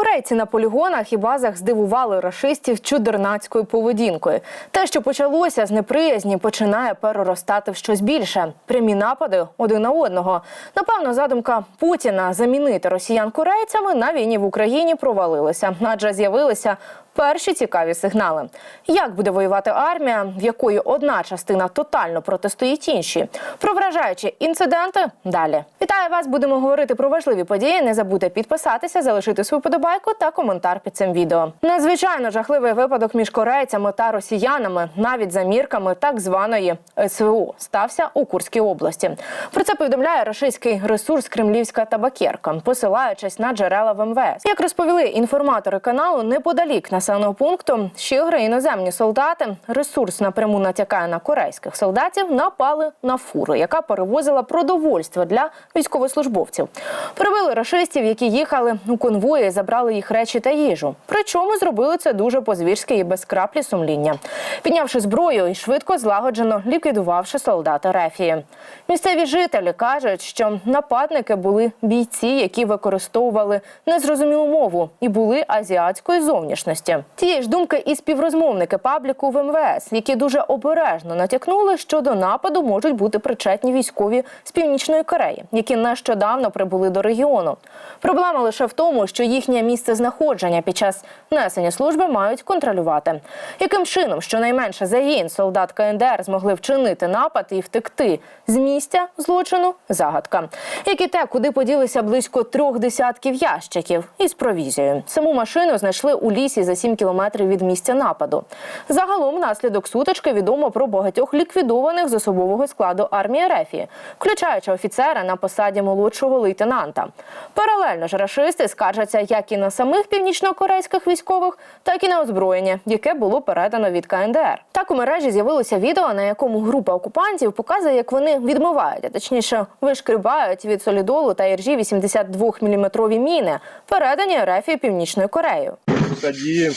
Корейці на полігонах і базах здивували рашистів чудернацькою поведінкою. Те, що почалося з неприязні, починає переростати в щось більше. Прямі напади один на одного. Напевно, задумка Путіна замінити росіян корейцями на війні в Україні провалилася, адже з'явилися перші цікаві сигнали. Як буде воювати армія, в якої одна частина тотально протистоїть іншій? Про вражаючі інциденти далі. Вітаю вас! Будемо говорити про важливі події. Не забудьте підписатися, залишити свою подобайку та коментар під цим відео. Надзвичайно жахливий випадок між корейцями та росіянами, навіть за мірками так званої СВО, стався у Курській області. Про це повідомляє російський ресурс Кремлівська табакерка, посилаючись на джерела в МВС. Як розповіли інформатори каналу, неподалік населеного пункту ще гри іноземні солдати. Ресурс напряму натякає на корейських солдатів. Напали на фуру, яка перевозила продовольство для військовослужбовців. Перебили рашистів, які їхали у конвої, забрали їх речі та їжу. Причому зробили це дуже по-звірськи і без краплі сумління, піднявши зброю і швидко злагоджено ліквідувавши солдата Рефії. Місцеві жителі кажуть, що нападники були бійці, які використовували незрозумілу мову і були азіатської зовнішності. Тієї ж думки і співрозмовники пабліку в МВС, які дуже обережно натякнули, що до нападу можуть бути причетні військові з північної Кореї, які нещодавно прибули до регіону. Проблема лише в тому, що їхнє місце знаходження під час несення служби мають контролювати. Яким чином щонайменше загін солдат КНДР змогли вчинити напад і втекти з місця злочину загадка. Як і те, куди поділися близько трьох десятків ящиків із провізією. Саму машину знайшли у лісі за 7 кілометрів від місця нападу. Загалом, внаслідок сутички відомо про багатьох ліквідованих з особового складу армії Рефії, включаючи офіцера на посаді молодшого лейтенанта. Паралельно ж рашисти скаржаться як і на самих північнокорейських військових, так і на озброєння, яке було передано від КНДР. Так у мережі з'явилося відео, на якому група окупантів показує, як вони відмивають, а точніше вишкрібають від солідолу та іржі 82 мм міни, передані Рефії Північною Кореєю. Садим.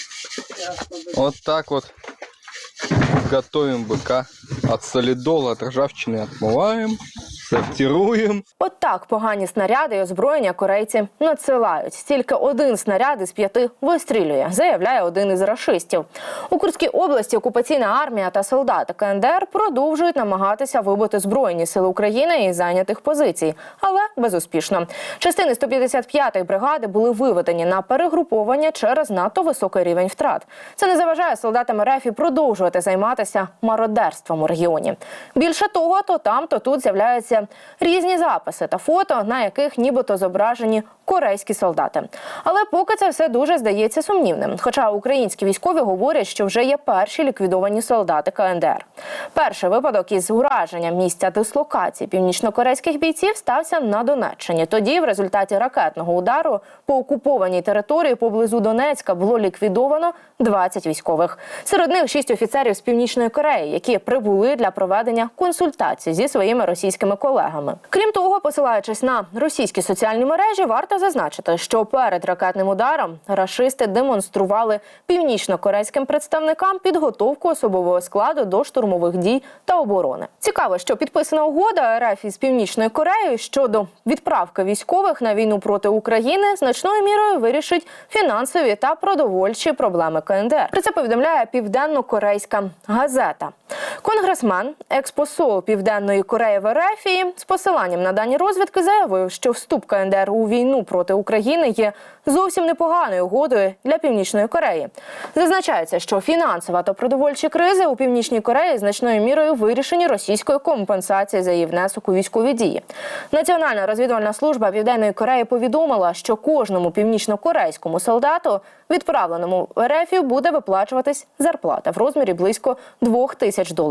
Вот так вот готовим быка. От солидола, от ржавчины отмываем, сортируем. От так погані снаряди і озброєння корейці надсилають. Тільки один снаряд із п'яти вистрілює, заявляє один із рашистів. У Курській області окупаційна армія та солдати КНДР продовжують намагатися вибити збройні сили України із зайнятих позицій, але безуспішно. Частини 155-ї бригади були виведені на перегруповання через надто високий рівень втрат. Це не заважає солдатам РФ продовжувати займатися мародерством у регіоні. Більше того, то там, то тут з'являються різні записи та фото, на яких нібито зображені корейські солдати. Але поки це все дуже здається сумнівним. Хоча українські військові говорять, що вже є перші ліквідовані солдати КНДР. Перший випадок із ураженням місця дислокації північнокорейських бійців стався на Донеччині. Тоді, в результаті ракетного удару по окупованій території поблизу Донецька було ліквідовано 20 військових. Серед них 6 офіцерів з північної Кореї, які прибули для проведення консультацій зі своїми російськими колегами. Крім того, посилаючись на російські соціальні мережі, варто зазначити, що перед ракетним ударом рашисти демонстрували північно-корейським представникам підготовку особового складу до штурмових дій та оборони. Цікаво, що підписана угода РФ із північною Кореєю щодо відправки військових на війну проти України значною мірою вирішить фінансові та продовольчі проблеми КНДР. Про це повідомляє південно-корейська газета. Конгресмен, експосол Південної Кореї в Ерефії з посиланням на дані розвідки заявив, що вступ КНДР у війну проти України є зовсім непоганою угодою для Північної Кореї. Зазначається, що фінансова та продовольчі кризи у Північній Кореї значною мірою вирішені російською компенсацією за її внесок у військові дії. Національна розвідувальна служба Південної Кореї повідомила, що кожному північно-корейському солдату, відправленому в Ерефію, буде виплачуватись зарплата в розмірі близько 2 тисяч доларів.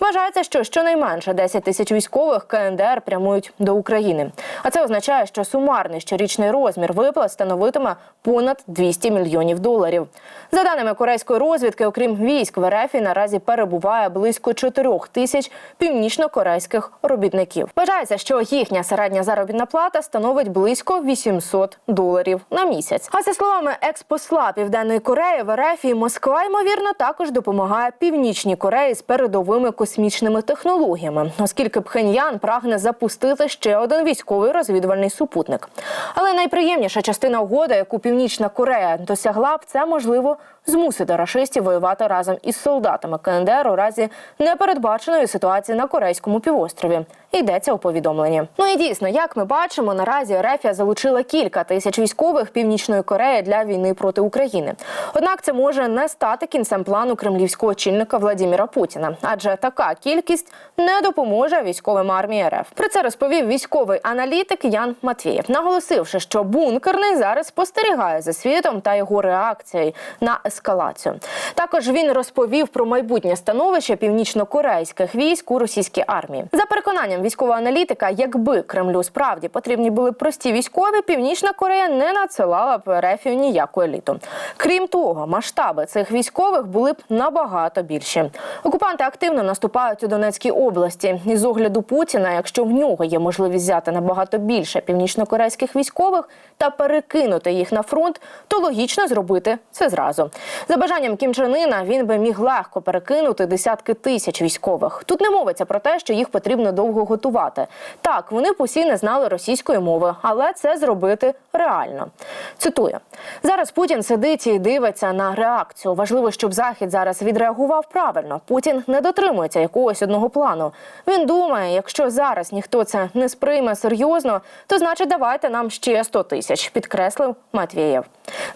Вважається, що щонайменше 10 тисяч військових КНДР прямують до України. А це означає, що сумарний щорічний розмір виплат становитиме понад 200 мільйонів доларів. За даними корейської розвідки, окрім військ в РФ наразі перебуває близько 4 тисяч північно-корейських робітників. Вважається, що їхня середня заробітна плата становить близько 800 доларів на місяць. А за словами експосла Південної Кореї в РФ Москва ймовірно також допомагає Північній Кореї з передовими космічними технологіями, оскільки Пхеньян прагне запустити ще один військовий розвідувальний супутник. Але найприємніша частина угоди, яку Північна Корея досягла це можливо змусити рашистів воювати разом із солдатами КНДР у разі непередбаченої ситуації на корейському півострові. Йдеться у повідомленні. Ну і дійсно, як ми бачимо, наразі Рефія залучила кілька тисяч військових Північної Кореї для війни проти України. Однак це може не стати кінцем плану кремлівського очільника Владіміра Путіна, адже така кількість не допоможе військовим армії РФ. Про це розповів військовий аналітик Ян Матвієв, наголосивши, що бункерний зараз спостерігає за світом та його реакцією на. Також він розповів про майбутнє становище північно-корейських військ у російській армії. За переконанням військового аналітика, якби Кремлю справді потрібні були прості військові, Північна Корея не надсилала б Ерефію ніяку еліту. Крім того, масштаби цих військових були б набагато більші. Окупанти активно наступають у Донецькій області. І з огляду Путіна, якщо в нього є можливість взяти набагато більше північно-корейських військових та перекинути їх на фронт, то логічно зробити це зразу. За бажанням Кім Чен Ына він би міг легко перекинути десятки тисяч військових. Тут не мовиться про те, що їх потрібно довго готувати. Так, вони не знали російської мови, але це зробити реально. Цитую: зараз Путін сидить і дивиться на реакцію. Важливо, щоб захід зараз відреагував правильно. Путін не дотримується якогось одного плану. Він думає, якщо зараз ніхто це не сприйме серйозно, то значить давайте нам ще 100 тисяч, підкреслив Матвієв.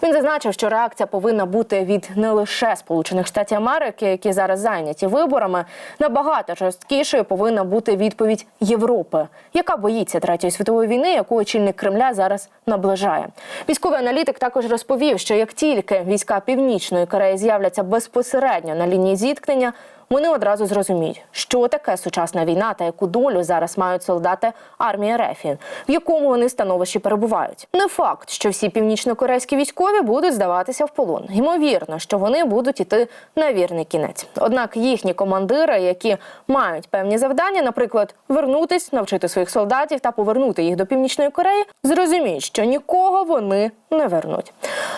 Він зазначив, що реакція повинна бути від не лише Сполучених Штатів Америки, які зараз зайняті виборами. Набагато жорсткішою повинна бути відповідь Європи, яка боїться третьої світової війни, яку очільник Кремля зараз наближає. Військовий аналітик також розповів, що як тільки війська Північної Кореї з'являться безпосередньо на лінії зіткнення. Вони одразу зрозуміють, що таке сучасна війна та яку долю зараз мають солдати армії Рефі, в якому вони становищі перебувають. Не факт, що всі північно-корейські військові будуть здаватися в полон. Ймовірно, що вони будуть іти на вірний кінець. Однак їхні командири, які мають певні завдання, наприклад, вернутись, навчити своїх солдатів та повернути їх до північної Кореї, зрозуміють, що нікого вони не вернуть.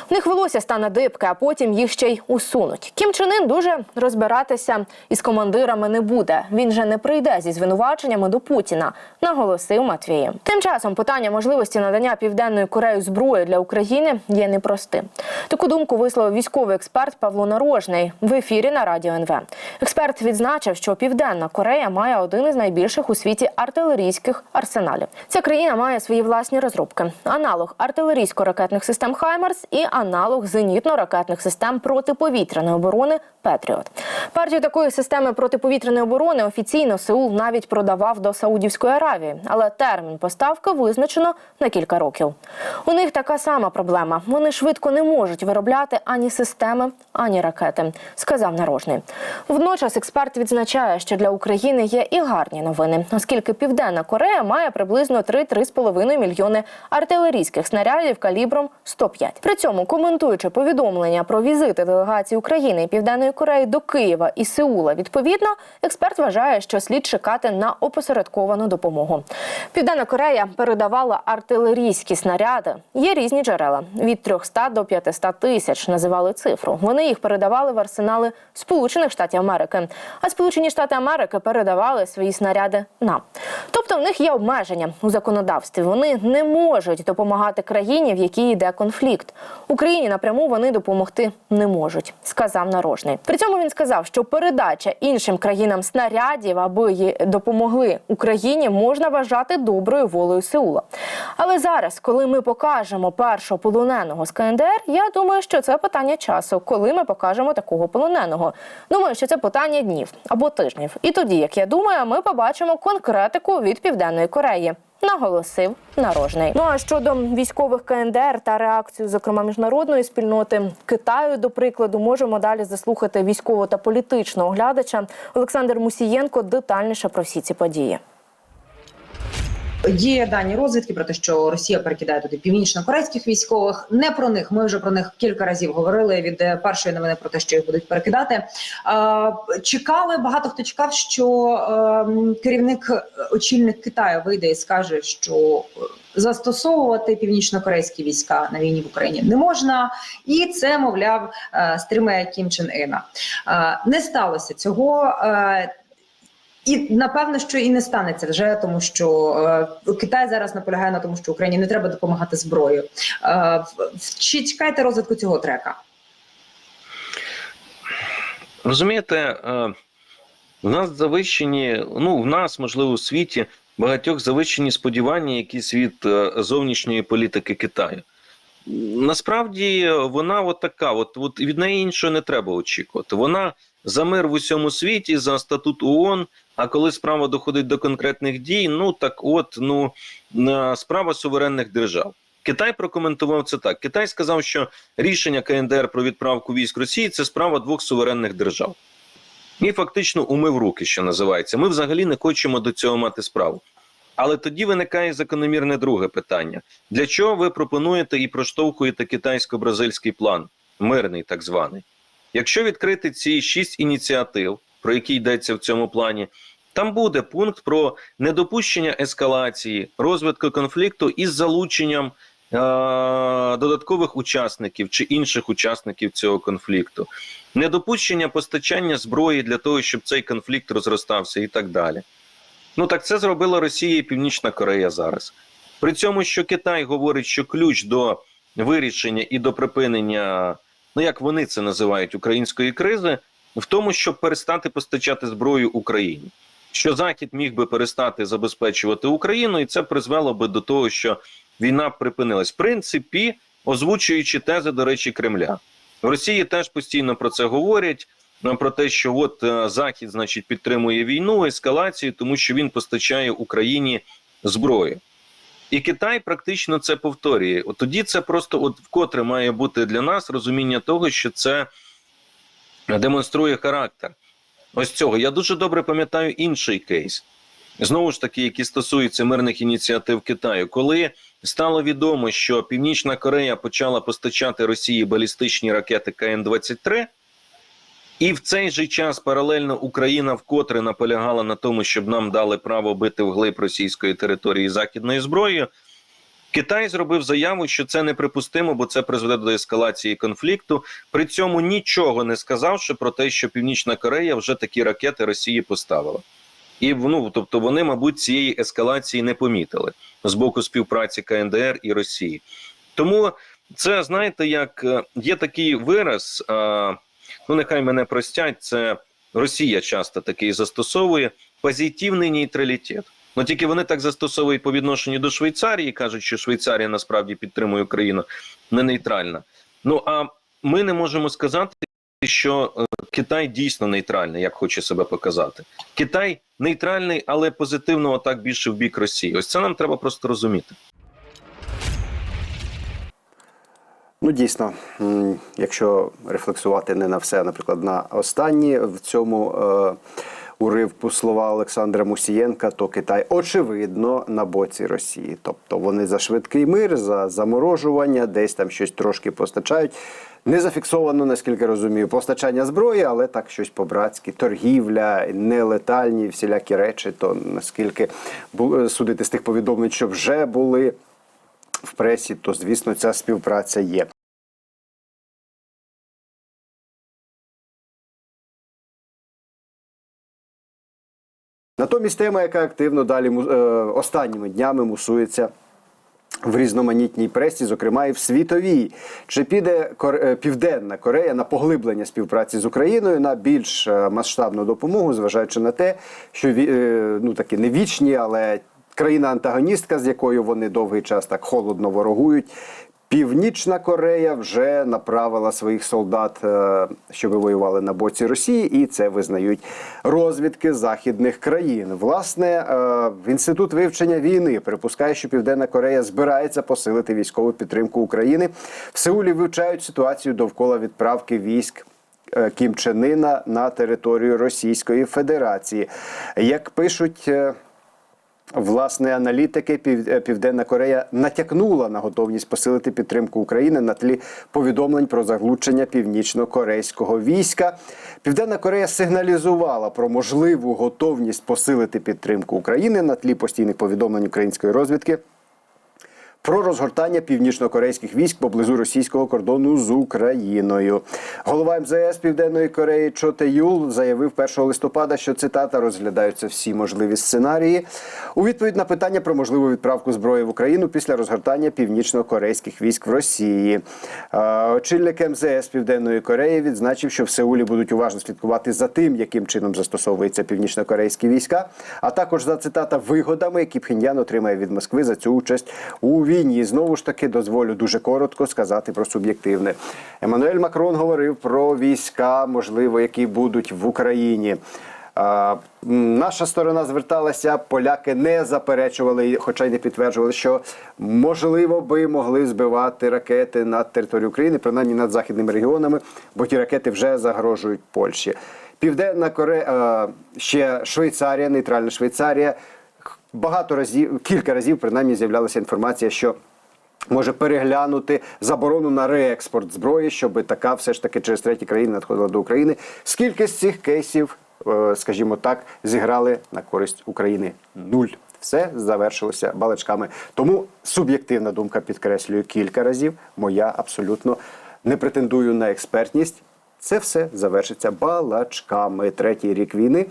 В них волосся стане дибке, а потім їх ще й усунуть. Кім Чен Ын дуже розбиратися із командирами не буде. Він же не прийде зі звинуваченнями до Путіна, наголосив Матвієв. Тим часом питання можливості надання південної Кореї зброї для України є непростим. Таку думку висловив військовий експерт Павло Нарожний в ефірі на радіо НВ. Експерт відзначив, що Південна Корея має один із найбільших у світі артилерійських арсеналів. Ця країна має свої власні розробки: аналог артилерійсько-ракетних систем Хаймарс і аналог зенітно-ракетних систем протиповітряної оборони Петріот. Партію такої системи протиповітряної оборони офіційно Сеул навіть продавав до Саудівської Аравії, але термін поставки визначено на кілька років. У них така сама проблема. Вони швидко не можуть виробляти ані системи, ані ракети, сказав Нарожний. Водночас експерт відзначає, що для України є і гарні новини, оскільки Південна Корея має приблизно 3-3,5 мільйони артилерійських снарядів калібром 105. При цьому коментуючи повідомлення про візити делегації України і Південної Кореї до Києва і Сеула, відповідно, експерт вважає, що слід чекати на опосередковану допомогу. Південна Корея передавала артилерійські снаряди. Є різні джерела від 300 до 500 тисяч. Називали цифру. Вони їх передавали в арсенали Сполучених Штатів Америки. А Сполучені Штати Америки передавали свої снаряди нам. Тобто в них є обмеження у законодавстві. Вони не можуть допомагати країні, в якій йде конфлікт. Україні напряму вони допомогти не можуть, сказав Нарожний. При цьому він сказав, що передача іншим країнам снарядів, аби допомогли Україні, можна вважати доброю волею Сеула. Але зараз, коли ми покажемо першого полоненого з КНДР, я думаю, що це питання часу, коли ми покажемо такого полоненого. Думаю, що це питання днів або тижнів. І тоді, як я думаю, ми побачимо конкретику від Південної Кореї. Наголосив нарожний. Ну а щодо військових КНДР та реакцію, зокрема міжнародної спільноти Китаю, до прикладу, можемо далі заслухати військового та політичного оглядача Олександр Мусієнко детальніше про всі ці події. Є дані розвідки про те, що Росія перекидає туди північно-корейських військових. Не про них. Ми вже про них кілька разів говорили від е, першої новини про те, що їх будуть перекидати. Чекали багато хто чекав, що е, керівник е, очільник Китаю вийде і скаже, що е, застосовувати північно-корейські війська на війні в Україні не можна, і це мовляв стримає Кім Чен Ина. Е, Не сталося цього. І напевно, що і не станеться вже, тому що е, Китай зараз наполягає на тому, що Україні не треба допомагати зброєю. Е, чи чекаєте розвитку цього трека? Розумієте, е, в нас завищені, ну в нас, можливо, у світі багатьох завищені сподівання, якісь від е, зовнішньої політики Китаю. Насправді вона от така, от, от від неї іншого не треба очікувати. Вона за мир в усьому світі, за статут ООН, а коли справа доходить до конкретних дій, ну так от ну справа суверенних держав. Китай прокоментував це так. Китай сказав, що рішення КНДР про відправку військ Росії це справа двох суверенних держав. І фактично умив руки, що називається. Ми взагалі не хочемо до цього мати справу. Але тоді виникає закономірне друге питання: для чого ви пропонуєте і проштовхуєте китайсько-бразильський план, мирний так званий? Якщо відкрити ці шість ініціатив, про які йдеться в цьому плані, там буде пункт про недопущення ескалації, розвитку конфлікту із залученням е- додаткових учасників чи інших учасників цього конфлікту, недопущення постачання зброї для того, щоб цей конфлікт розростався, і так далі. Ну так це зробила Росія і Північна Корея зараз. При цьому, що Китай говорить, що ключ до вирішення і до припинення, ну як вони це називають, української кризи, в тому, щоб перестати постачати зброю Україні. Що Захід міг би перестати забезпечувати Україну, і це призвело би до того, що війна припинилась. В принципі, озвучуючи тези, до речі, Кремля. В Росії теж постійно про це говорять. Про те, що от е, Захід, значить, підтримує війну, ескалацію, тому що він постачає Україні зброю. І Китай практично це повторює. От тоді це просто от вкотре має бути для нас розуміння того, що це демонструє характер. Ось цього. Я дуже добре пам'ятаю інший кейс. Знову ж таки, які стосуються мирних ініціатив Китаю, коли стало відомо, що Північна Корея почала постачати Росії балістичні ракети КН-23, і в цей же час паралельно Україна вкотре наполягала на тому, щоб нам дали право бити вглиб російської території західною зброєю. Китай зробив заяву, що це неприпустимо, бо це призведе до ескалації конфлікту. При цьому нічого не сказавши про те, що Північна Корея вже такі ракети Росії поставила. І ну, тобто вони, мабуть, цієї ескалації не помітили з боку співпраці КНДР і Росії. Тому це знаєте, як е, є такий вираз. А, ну нехай мене простять, це Росія часто такий застосовує позитивний нейтралітет. Ну тільки вони так застосовують по відношенню до Швейцарії, кажуть, що Швейцарія насправді підтримує Україну не нейтральна. Ну а ми не можемо сказати, що е, Китай дійсно нейтральний, як хоче себе показати. Китай нейтральний, але позитивно отак більше в бік Росії. Ось це нам треба просто розуміти. Ну, дійсно, якщо рефлексувати не на все, наприклад, на останні в цьому е, уривку слова Олександра Мусієнка, то Китай очевидно на боці Росії. Тобто вони за швидкий мир, за заморожування, десь там щось трошки постачають. Не зафіксовано, наскільки розумію, постачання зброї, але так щось по-братськи, торгівля, нелетальні всілякі речі. То наскільки судити з тих повідомлень, що вже були в пресі, то звісно ця співпраця є. Натомість тема, яка активно далі е, останніми днями мусується в різноманітній пресі, зокрема і в світовій. Чи піде е, Південна Корея на поглиблення співпраці з Україною на більш е, масштабну допомогу, зважаючи на те, що ну такі не вічні, але країна-антагоністка, з якою вони довгий час так холодно ворогують. Північна Корея вже направила своїх солдат, е, щоб воювали на боці Росії, і це визнають розвідки західних країн. Власне, е, інститут вивчення війни припускає, що Південна Корея збирається посилити військову підтримку України. В Сеулі вивчають ситуацію довкола відправки військ. е, Кім Чен Ына на територію Російської Федерації. Як пишуть Власне, аналітики е, Південна Корея натякнула на готовність посилити підтримку України на тлі повідомлень про заглучення північно-корейського війська. Південна Корея сигналізувала про можливу готовність посилити підтримку України на тлі постійних повідомлень української розвідки про розгортання північно-корейських військ поблизу російського кордону з Україною. Голова МЗС Південної Кореї Чо Те Юл заявив 1 листопада, що цитата розглядаються всі можливі сценарії. У відповідь на питання про можливу відправку зброї в Україну після розгортання північно-корейських військ в Росії. Очільник МЗС Південної Кореї відзначив, що в Сеулі будуть уважно слідкувати за тим, яким чином застосовуються північно-корейські війська, а також за цитата вигодами, які Пхеньян отримає від Москви за цю участь у війні. Знову ж таки, дозволю дуже коротко сказати про суб'єктивне. Еммануель Макрон говорив про війська, можливо, які будуть в Україні. Наша сторона зверталася, поляки не заперечували, хоча й не підтверджували, що можливо би могли збивати ракети над територією України, принаймні над західними регіонами, бо ті ракети вже загрожують Польщі. Південна Корея, ще Швейцарія, нейтральна Швейцарія. Багато разів, кілька разів принаймні з'являлася інформація, що може переглянути заборону на реекспорт зброї, щоб така все ж таки через треті країни надходила до України. Скільки з цих кейсів, е, скажімо так, зіграли на користь України? Нуль. Все завершилося балачками. Тому суб'єктивна думка підкреслюю кілька разів. Моя абсолютно не претендую на експертність. Це все завершиться балачками. Третій рік війни,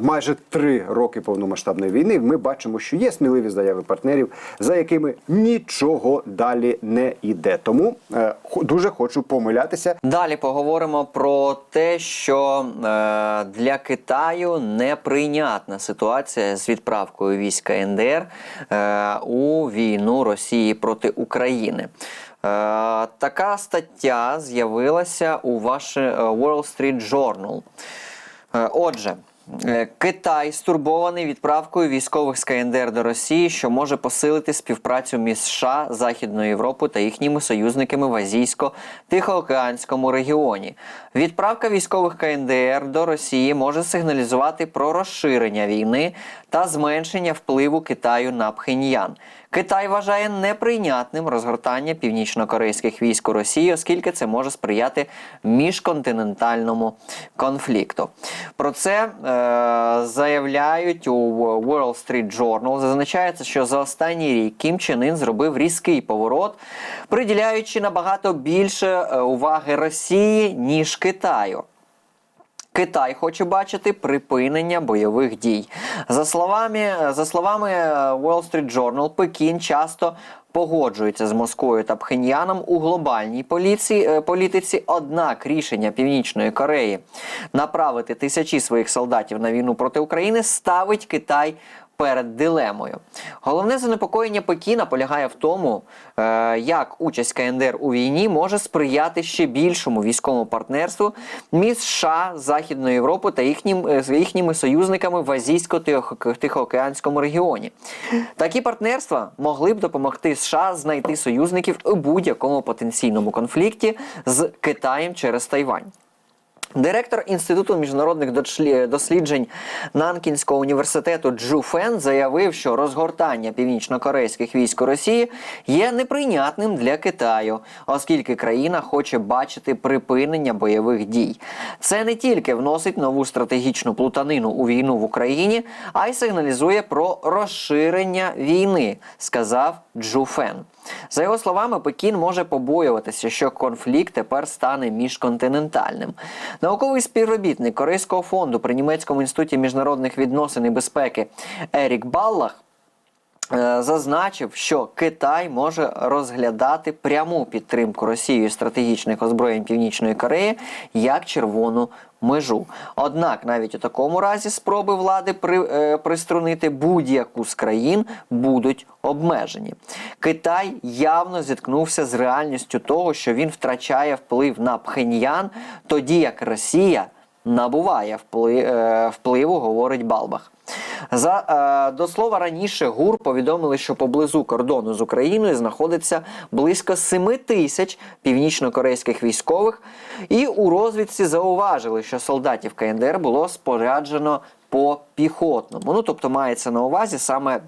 майже три роки повномасштабної війни. Ми бачимо, що є сміливі заяви партнерів, за якими нічого далі не йде. Тому е, дуже хочу помилятися. Далі поговоримо про те, що е, для Китаю неприйнятна ситуація з відправкою війська НДР е, у війну Росії проти України. Е, така стаття з'явилася у ваше Wall Street Journal. Е, Отже, е, Китай стурбований відправкою військових з КНДР до Росії, що може посилити співпрацю між США, Західною Європою та їхніми союзниками в Азійсько-Тихоокеанському регіоні. Відправка військових КНДР до Росії може сигналізувати про розширення війни та зменшення впливу Китаю на Пхеньян. Китай вважає неприйнятним розгортання північно-корейських військ у Росії, оскільки це може сприяти міжконтинентальному конфлікту. Про це е, заявляють у Wall Street Journal. Зазначається, що за останній рік Кім Чен Ін зробив різкий поворот, приділяючи набагато більше е, уваги Росії ніж Китаю. Китай хоче бачити припинення бойових дій. За словами, за словами е, Wall Street Journal, Пекін часто погоджується з Москвою та Пхеньяном у глобальній поліції, е, політиці. Однак рішення Північної Кореї направити тисячі своїх солдатів на війну проти України ставить Китай перед дилемою. Головне занепокоєння Пекіна полягає в тому, е, як участь КНДР у війні може сприяти ще більшому військовому партнерству між США, Західною Європою та їхнім, е, їхніми союзниками в Азійсько-Тихоокеанському регіоні. Такі партнерства могли б допомогти США знайти союзників у будь-якому потенційному конфлікті з Китаєм через Тайвань. Директор Інституту міжнародних досліджень Нанкінського університету Джу Фен заявив, що розгортання північно-корейських військ у Росії є неприйнятним для Китаю, оскільки країна хоче бачити припинення бойових дій. Це не тільки вносить нову стратегічну плутанину у війну в Україні, а й сигналізує про розширення війни, сказав Джу Фен. За його словами, Пекін може побоюватися, що конфлікт тепер стане міжконтинентальним. Науковий співробітник Корейського фонду при німецькому інституті міжнародних відносин і безпеки Ерік Баллах зазначив, що Китай може розглядати пряму підтримку Росією стратегічних озброєнь Північної Кореї як червону межу. Однак навіть у такому разі спроби влади при, е, приструнити будь-яку з країн будуть обмежені. Китай явно зіткнувся з реальністю того, що він втрачає вплив на Пхеньян, тоді як Росія набуває е, впливу, говорить Балбах. За е, до слова раніше ГУР повідомили, що поблизу кордону з Україною знаходиться близько 7 тисяч північно-корейських військових, і у розвідці зауважили, що солдатів КНДР було споряджено по піхотному. Ну тобто мається на увазі саме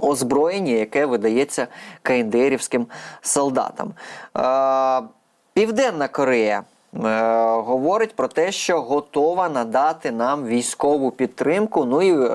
озброєння, яке видається КНДРівським солдатам. Е, Південна Корея говорить про те, що готова надати нам військову підтримку. Ну і е,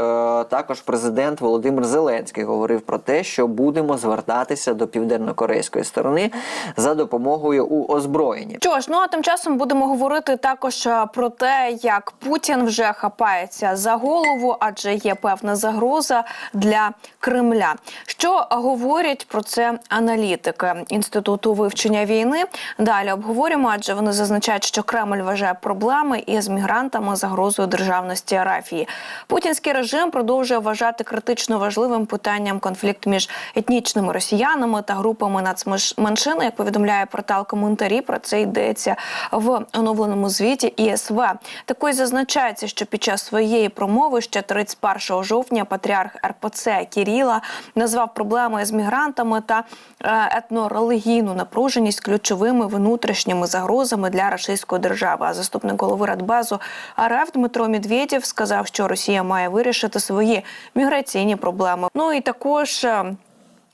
також президент Володимир Зеленський говорив про те, що будемо звертатися до південно-корейської сторони за допомогою у озброєнні. Що ж, ну а тим часом будемо говорити також е, про те, як Путін вже хапається за голову, адже є певна загроза для Кремля. Що говорять про це аналітики інституту вивчення війни? Далі обговорюємо, адже вони зазначають, що Кремль вважає проблеми із мігрантами загрозою державності Арафії. Путінський режим продовжує вважати критично важливим питанням конфлікт між етнічними росіянами та групами нацменшин. Як повідомляє портал коментарі, про це йдеться в оновленому звіті ІСВ. Також зазначається, що під час своєї промови ще 31 жовтня патріарх РПЦ Кіріла назвав проблеми з мігрантами та е, етнорелігійну напруженість ключовими внутрішніми загрозами для російської держави. А заступник голови Радбезу РФ Дмитро Медведєв сказав, що Росія має вирішити свої міграційні проблеми. Ну і також.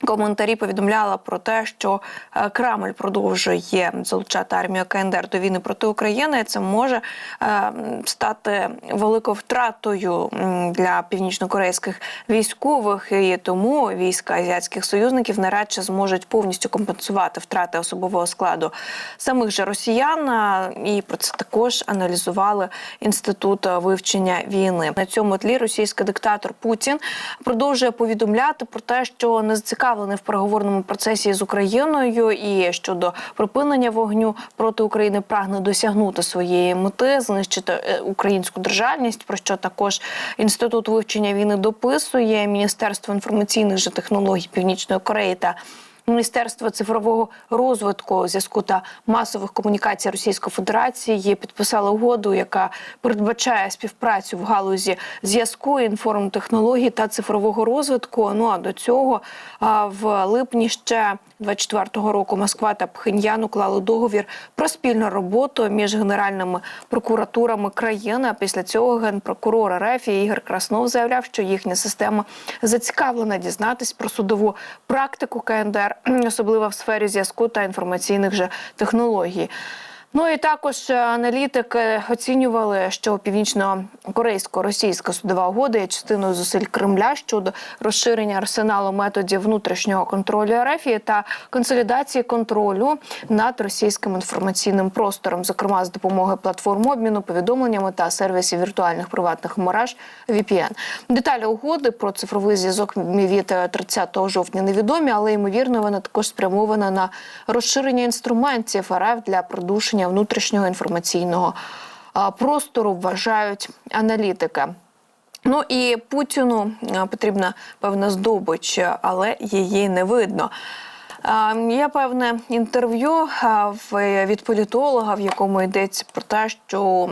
Коментарі повідомляла про те, що е, Кремль продовжує залучати армію КНДР до війни проти України. Це може е, стати великою втратою для північнокорейських військових, і тому війська азіатських союзників навряд чи зможуть повністю компенсувати втрати особового складу самих же росіян. І про це також аналізували інститут вивчення війни. На цьому тлі російський диктатор Путін продовжує повідомляти про те, що не зацікавлений в переговорному процесі з Україною і щодо припинення вогню проти України прагне досягнути своєї мети, знищити е, українську державність. Про що також інститут вивчення війни дописує Міністерство інформаційних же технологій Північної Кореї та Міністерство цифрового розвитку зв'язку та масових комунікацій Російської Федерації підписало угоду, яка передбачає співпрацю в галузі зв'язку, інформтехнологій та цифрового розвитку. Ну а до цього в липні ще 24-го року Москва та Пхеньян уклали договір про спільну роботу між генеральними прокуратурами країни. Після цього генпрокурор РФ Ігор Краснов заявляв, що їхня система зацікавлена дізнатись про судову практику КНДР, особливо в сфері зв'язку та інформаційних же технологій. Ну і також е, аналітики оцінювали, що північно-корейсько-російська судова угода є частиною зусиль Кремля щодо розширення арсеналу методів внутрішнього контролю РФ та консолідації контролю над російським інформаційним простором, зокрема з допомогою платформ обміну повідомленнями та сервісів віртуальних приватних мереж VPN. Деталі угоди про цифровий зв'язок від е, 30 жовтня невідомі, але ймовірно вона також спрямована на розширення інструментів РФ для придушення внутрішнього інформаційного простору, вважають аналітики. Ну і Путіну потрібна певна здобич, але її не видно. Є певне інтерв'ю від політолога, в якому йдеться про те, що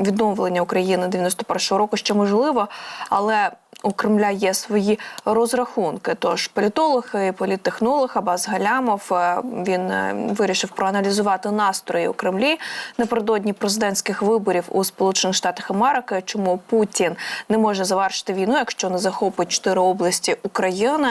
відновлення України 91-го року ще можливо, але у Кремля є свої розрахунки. Тож політолог і політтехнолог Абаз Галямов е, він е, вирішив проаналізувати настрої у Кремлі напередодні президентських виборів у Сполучених Штатах Америки. Чому Путін не може завершити війну, якщо не захопить чотири області України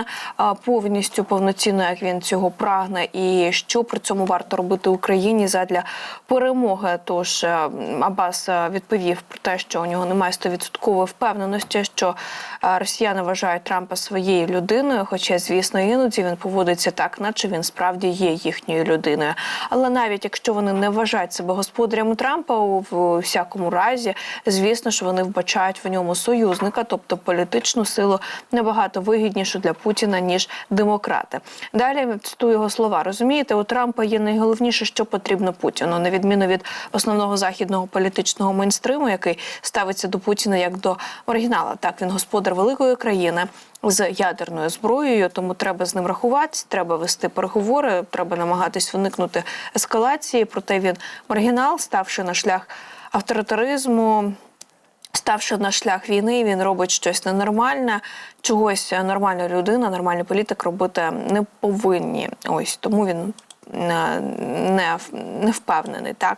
повністю повноцінно, як він цього прагне, і що при цьому варто робити Україні задля перемоги. Тож е, Абас відповів про те, що у нього немає стовідсоткової впевненості, що росіяни вважають Трампа своєю людиною. Хоча, звісно, іноді він поводиться так, наче він справді є їхньою людиною. Але навіть якщо вони не вважають себе господарями Трампа, у всякому разі, звісно ж, вони вбачають в ньому союзника, тобто політичну силу набагато вигіднішу для Путіна ніж демократи. Далі цитую його слова. Розумієте, у Трампа є найголовніше, що потрібно Путіну, на відміну від основного західного політичного мейнстриму, який ставиться до Путіна як до оригінала. Так він господар великої країни. З ядерною зброєю, тому треба з ним рахуватися, треба вести переговори, треба намагатись уникнути ескалації. Проте він маргінал, ставши на шлях авторитаризму, Ставши на шлях війни, він робить щось ненормальне, чогось нормальна людина, нормальний політик робити не повинні. Ось тому він е, не, не впевнений, так